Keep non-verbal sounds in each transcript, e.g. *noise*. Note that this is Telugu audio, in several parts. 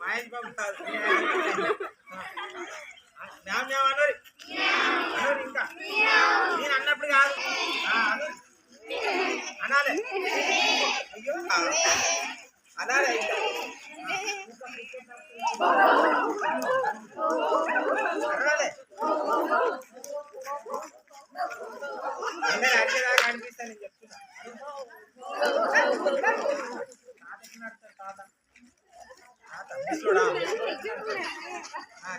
మహేష్ బాబు కాదు. మ్యావ్ మ్యావ్ అనరు అనరు ఇంకా నేను అన్నప్పుడు కాదు అనాలే అయ్యో అనాలే ఇంకా అనాలే అందరూ అడిగేదాకా అనిపిస్తా నేను చెప్తున్నా తాతకి నడుస్తాడు తాత. తాత, ముసలోడా? ఆ,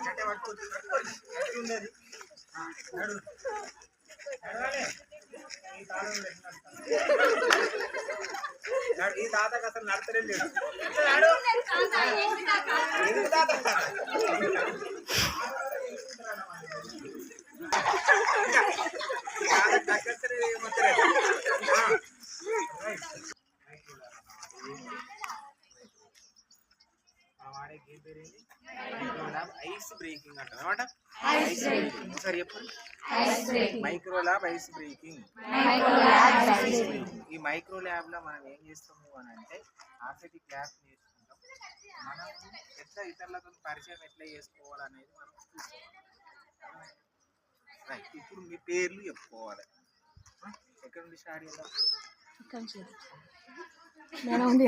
కట్టె పట్టుకోవచ్చు, పట్టుకోవచ్చు. నడు. నడవాలి. ఈ తాత ఈ అసలు నడతలేదు లేడు ఎందుకు తాత? బ్రేకింగ్ అంటారు అనమాట ఐస్ బ్రేకింగ్ ఒకసారి చెప్పండి మైక్రో ల్యాబ్ ఐస్ బ్రేకింగ్ ఈ మైక్రో ల్యాబ్లో మనం ఏం చేస్తాము అని అంటే ఆర్సిటీ క్లాస్ నేర్చుకుంటాం మనం ఎట్లా ఇతరులతో పరిచయం ఎట్లా చేసుకోవాలనేది మనం చూసుకోవాలి. రైట్ ఇప్పుడు మీ పేర్లు చెప్పుకోవాలి. ఎక్కడ నుండి స్టార్ట్ చేద్దాం మేడం ఉంది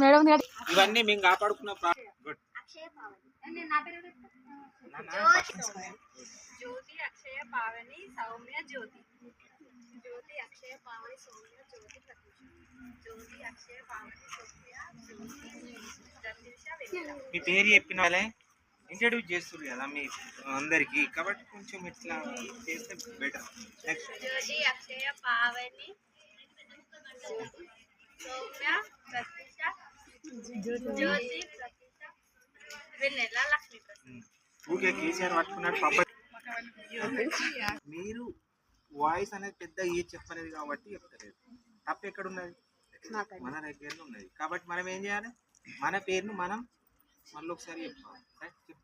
మేడం ఉంది కదా. ఇవన్నీ మేము కాపాడుకున్న గుడ్ జ్యోతి అక్షయ పావని సౌమ్య జ్యోతి జ్యోతి అక్షయ పావని సౌమ్య జ్యోతి ప్రత్యూష జ్యోతి అక్షయ పావని సౌమ్య జ్యోతి ప్రత్యూష వెన్నెల మీ పేరు చెప్పిన వాళ్ళే ఇంట్రడ్యూస్ చేస్తారు కదా మీ అందరికి. కాబట్టి కొంచెం ఇట్లా చేస్తే better next Jyothi Akshaya Pavani Soumya Pratyusha Jyothi Pratyusha Vennela Lakshmi Prasad okay KCR పట్టుకున్నాడు పబ్బ మీరు వాయిస్ అనేది పెద్ద ఏ చెప్పలేదు కాబట్టి చెప్తలేదు తప్పు ఎక్కడ ఉన్నది మన దగ్గర ఉన్నది కాబట్టి మనం ఏం చేయాలి మన పేరును మనం మళ్ళీ ఒకసారి చెప్పాలి రైట్? చెప్పు.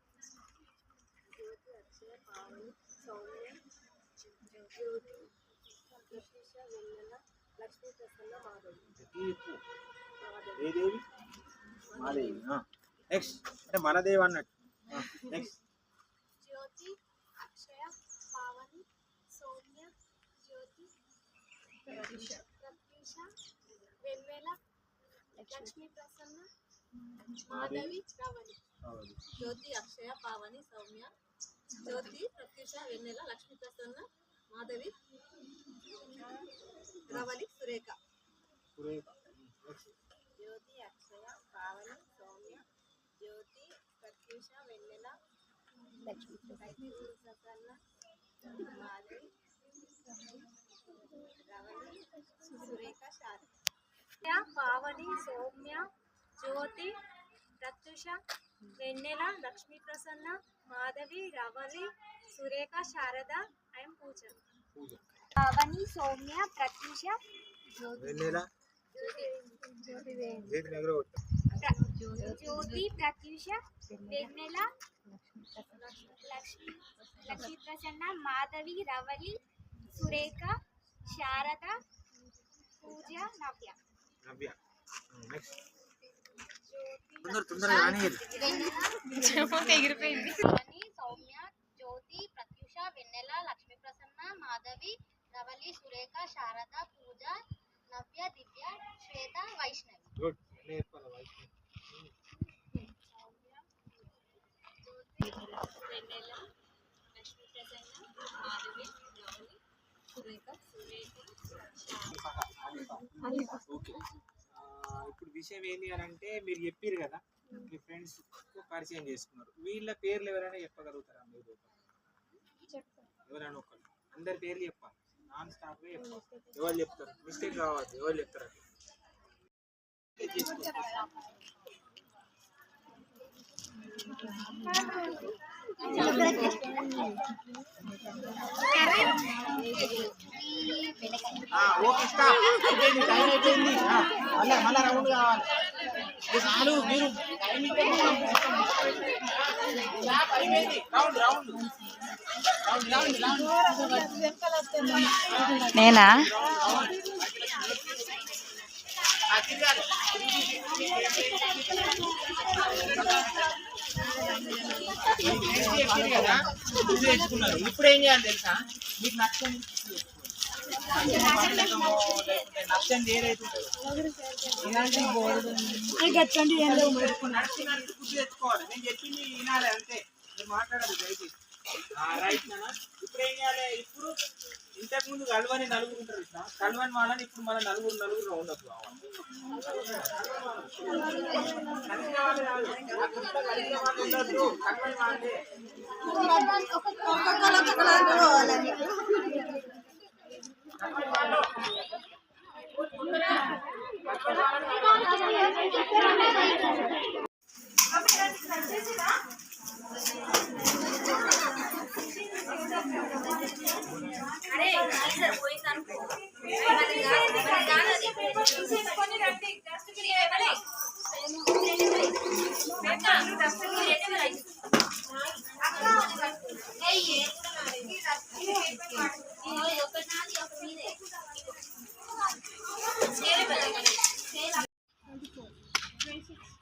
జ్యోతి అక్షయ పావని సౌమ్య జ్యోతి ప్రత్యూష వెన్నెల లక్ష్మీ ప్రసన్న మాధవి ఈ చెప్పు. ఏ దేవి మాదేవి నెక్స్ట్ అంటే మన దేవి అన్నట్టు. నెక్స్ట్ జ్యోతి అక్షయ పావని సౌమ్య జ్యోతి ప్రత్యూష. వెన్నెల లక్ష్మీ ప్రసన్న మాధవి రవణి జ్యోతి అక్షయ పావని సౌమ్య జ్యోతి ప్రత్యూష వెన్నెల లక్ష్మీ ప్రసన్న మాధవి రవళి సురేఖ. జ్యోతి అక్షయ పావని జ్యోతి ప్రత్యూష వెన్నెల లక్ష్మీ ప్రసన్న మాధవి రవళి సురేఖ శారద. పావని సౌమ్య జ్యోతి ప్రత్యూష వెన్నెల లక్ష్మీ ప్రసన్న మాధవి రవళి సురేఖ శారద ఐఎమ్ పూజ. పూజ. పావని సౌమ్య ప్రత్యూష వెన్నెల. చేతి దగ్గర కొట్టు. జ్యోతి ప్రత్యూష వెన్నెల లక్ష్మీ లక్ష్మీ ప్రసన్న మాధవి రవళి సురేఖ శారద పూజ నవ్య నవ్య నెక్స్ట్ తొందర తొందరగా రానియదు పావని సౌమ్య జ్యోతి ప్రత్యూష వెన్నెల లక్ష్మీ ప్రసన్న మాధవి రవళి సురేఖ శారద పూజ నవ్య దివ్య శ్వేత వైష్ణవి గుడ్ నేర్పాలి వైష్ణవి వెన్నెల లక్ష్మీ ప్రసన్న మాధవి రవళి సురేఖ సురేఖ ఓకే. ఇప్పుడు విషయం ఏంటి అని అంటే మీరు చెప్పారు కదా మీ ఫ్రెండ్స్ పరిచయం చేసుకున్నారు. వీళ్ళ పేర్లు ఎవరైనా చెప్పగలుగుతారా మీరు? ఎవరైనా ఒకరు అందరి పేర్లు చెప్పాలి. నాన్ స్టాప్ చెప్పాలి. ఎవరు చెప్తారు? మిస్టేక్ కావద్దు ఎవరు చెప్తారు అట్లా ఓకే స్టాప్ అయిపోయింది టైం అయిపోయింది ఆ, మళ్ళా మళ్ళా రౌండ్ కావాలి ఇది చాలు మీరు టైం ఇచ్చేయండి, పంపిస్తాం. స్టాప్ అయిపోయింది round round round round round నేనా ఇప్పుడు ఏం చేయాలి తెలుసా మీకు నచ్చని తెచ్చుకోవాలి నేను చెప్పింది వినాలి అంతే మాట్లాడాలి దయచేసి రైట్ నాన్న ఇప్పుడు ఏం చేయాలి ఇప్పుడు ఇంతకుముందు కలవని నలుగురు ఉంటారు ఇట్లా కలవని వాళ్ళని ఇప్పుడు మన నలుగురు నలుగురు ఉండదు కలిసిన కలవని వాళ్ళే. కలవని వాళ్ళు.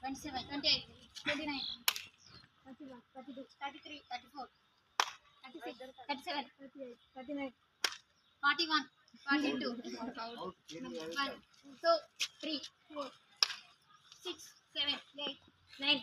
Twenty seven twenty eight twenty nine thirty one thirty two thirty three thirty four thirty six thirty seven thirty eight thirty nine forty one forty two one two three four six seven eight nine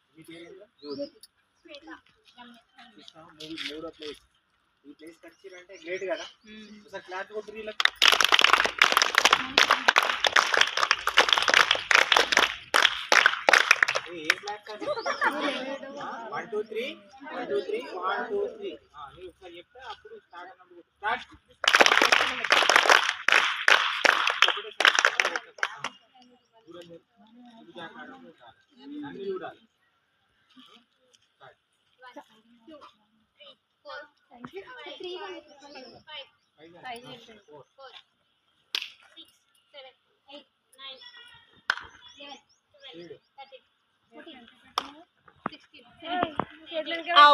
మూడో ప్లేస్ ఈ ప్లేస్ వచ్చిరంటే గ్రేట్ కదా ఒకసారి క్లాస్ కొట్టు వీళ్ళకి ఏ class one two three one two three one two three నీవు ఒకసారి చెప్తే అప్పుడు స్టార్ట్ అన్నప్పుడు స్టార్ట్ అన్ని చూడాలి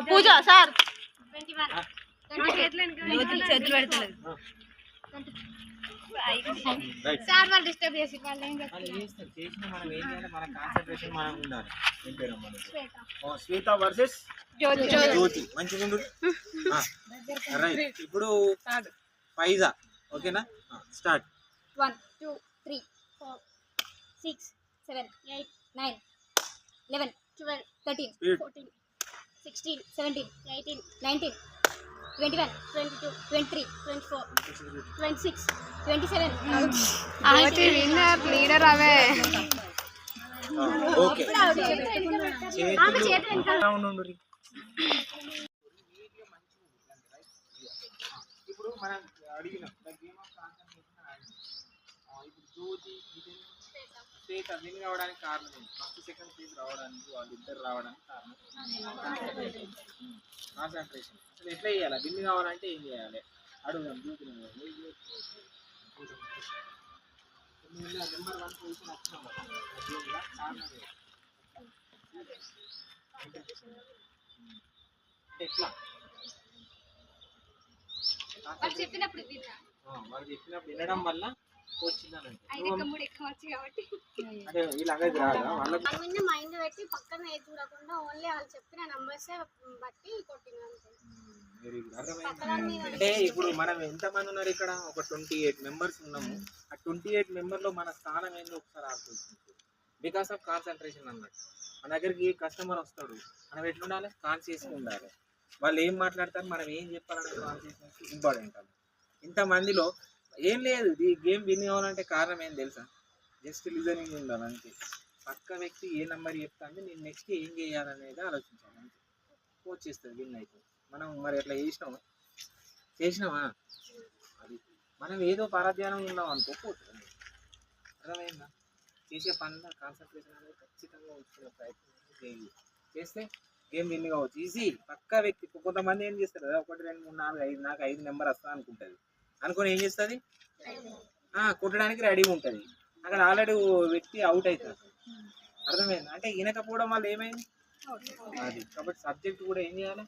పూజ సార్. చేతులు పెడతలేదు. సార్ వాళ్ళు డిస్టర్బ్ చేసి వాళ్ళు ఏం చేస్తారు? చేసిన మనం ఏం చేయాలి? మన కాన్సన్ట్రేషన్ మనం ఉండాలి. ఏం పేరు చెప్తారు శ్వేత. వర్సెస్? జ్యోతి. మంచిగా ఉండు. *laughs* రైట్. ఇప్పుడు పైజా ఓకేనా? Start. One two three four six seven eight nine eleven twelve thirteen. Fourteen sixteen seventeen eighteen nineteen twenty one twenty two twenty three twenty four twenty six twenty seven leader అవే ఓకే చేతులు. ఇప్పుడు మనం అడిగినాం ఇప్పుడు జ్యోతి విన్ కావడానికి కారణం ఏంటి? ఫస్ట్ సెకండ్ ప్లేస్ రావడానికి వాళ్ళు ఇద్దరు రావడానికి కారణం కాన్సన్ట్రేషన్. అసలు ఎట్లా చేయాలి? విన్ కావాలంటే ఏం చేయాలి? అడుగుదాం జ్యోతి నెంబర్ వన్ పొజిషన్ వచ్చినాం? అంటే ఎట్లా వాళ్ళు చెప్పినప్పుడు వాళ్ళు చెప్పినప్పుడు వినడం వల్ల మూడు అంటే రాదా? వాళ్ళకి పెట్టి పక్కన ఏది చూడకుండా ఓన్లీ వాళ్ళు చెప్పిన నంబర్స్ బట్టి కొట్టిన అంటే ఇప్పుడు మనం ఎంతమంది ఉన్నారు ఇక్కడ? ఒక ట్వంటీ ఎయిట్ మెంబర్స్ ఉన్నాము. ఆ ట్వంటీ ఎయిట్ మెంబర్లో మన స్థానం ఏందో ఒకసారి ఆలోచించు. బికాస్ ఆఫ్ కాన్సన్ట్రేషన్ అన్నట్టు మన దగ్గరికి కస్టమర్ వస్తాడు. మనం ఎట్లుండాలి? కాన్షియస్గా ఉండాలి. వాళ్ళు ఏం మాట్లాడతారు? మనం ఏం చెప్పాలనే కాన్షియస్నెస్ ఇంపార్టెంట్ అది ఇంతమందిలో ఏం లేదు. ఈ గేమ్ విన్ కావాలంటే కారణం ఏం తెలుసా? జస్ట్ లిజనింగ్ ఉండాలి అంతే. పక్క వ్యక్తి ఏ నెంబర్ చెప్తాను నేను నెక్స్ట్ ఏం చేయాలనేది ఆలోచించాలి అంతే. కోచ్ చేస్తుంది విన్ అయితే మనం మరి ఎట్లా చేసినామా? చేసినామా? అది మనం ఏదో పరధ్యానం ఉన్నాం అనుకో అర్థమైందా? చేసే పనుల కాన్సన్ట్రేషన్ అనేది ఖచ్చితంగా ఉంచుకునే ప్రయత్నం చేయాలి చేస్తే గేమ్ విన్ కావచ్చు. ఈజీ. పక్కా వ్యక్తి. కొంతమంది ఏం చేస్తారు కదా ఒకటి రెండు మూడు నాలుగు ఐదు నాకు ఐదు నెంబర్ వస్తా అనుకుంటుంది. అనుకుని ఏం చేస్తుంది? కొట్టడానికి రెడీగా ఉంటుంది. అక్కడ ఆల్రెడీ వ్యక్తి అవుట్ అవుతుంది అర్థమైంది? అంటే వినకపోవడం వల్ల ఏమైంది? అది. కాబట్టి సబ్జెక్ట్ కూడా ఏం చేయాలి?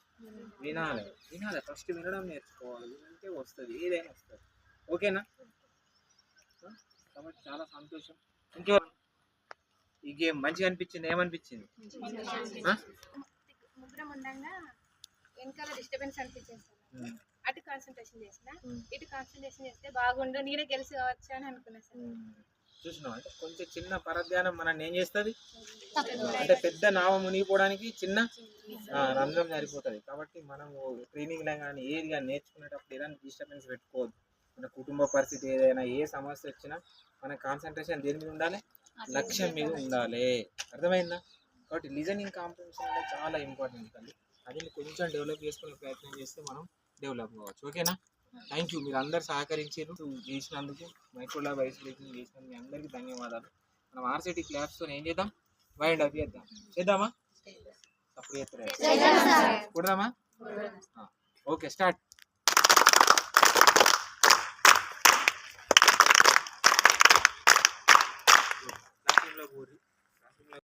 వినాలి. వినాలి. ఫస్ట్ వినడం నేర్చుకోవాలి. వినంటే వస్తుంది. ఏదైనా వస్తుంది. ఓకేనా? కాబట్టి చాలా సంతోషం. ఇంకో ఈ గేమ్ మంచిగా అనిపించింది? ఏమనిపించింది? ఆ? ముగ్గురం ఉండగా వెనకాల డిస్టర్బెన్స్ అనిపించింది సార్ ఉమ్, అటు కాన్సన్ట్రేషన్ చేసిన ఇటు కాన్సన్ట్రేషన్ చేస్తే బాగుండు. నేనే గెలిచి కావచ్చు అని అనుకున్నా సార్. ఉమ్. చూసినావు? అంటే కొంచెం చిన్న పరధ్యానం మనల్ని ఏం చేస్తుంది? అంటే పెద్ద నావ మునిగిపోవడానికి చిన్న రంధ్రం సరిపోతుంది. కాబట్టి మనం ట్రైనింగ్లో కానీ ఏది కానీ నేర్చుకునేటప్పుడు ఏదైనా డిస్టర్బెన్స్ పెట్టుకోవద్దు. మన కుటుంబ పరిస్థితి ఏదైనా ఏ సమస్య వచ్చినా మన కాన్సన్ట్రేషన్ దేని మీద ఉండాలి? లక్ష్యం మీద ఉండాలి. అర్థమైందా? కాబట్టి లిజనింగ్ కాంపిటీషన్ అనేది చాలా ఇంపార్టెంట్ అండి. అది కొంచెం డెవలప్ చేసుకునే ప్రయత్నం చేస్తే మనం డెవలప్ కావచ్చు. ఓకేనా? థ్యాంక్ యూ మీరు అందరు సహకరించారు. చేసినందుకు మైక్రోలా వైస్ బ్రేకింగ్ చేసినందుకు మీ అందరికీ ధన్యవాదాలు. మనం ఆర్సిటీ క్లాప్స్తో ఏం చేద్దాం? వైండ్ అప్ చేద్దాం. చేద్దామా? అప్పుడు చేస్తారా? Okay start. లక్ష్యంలో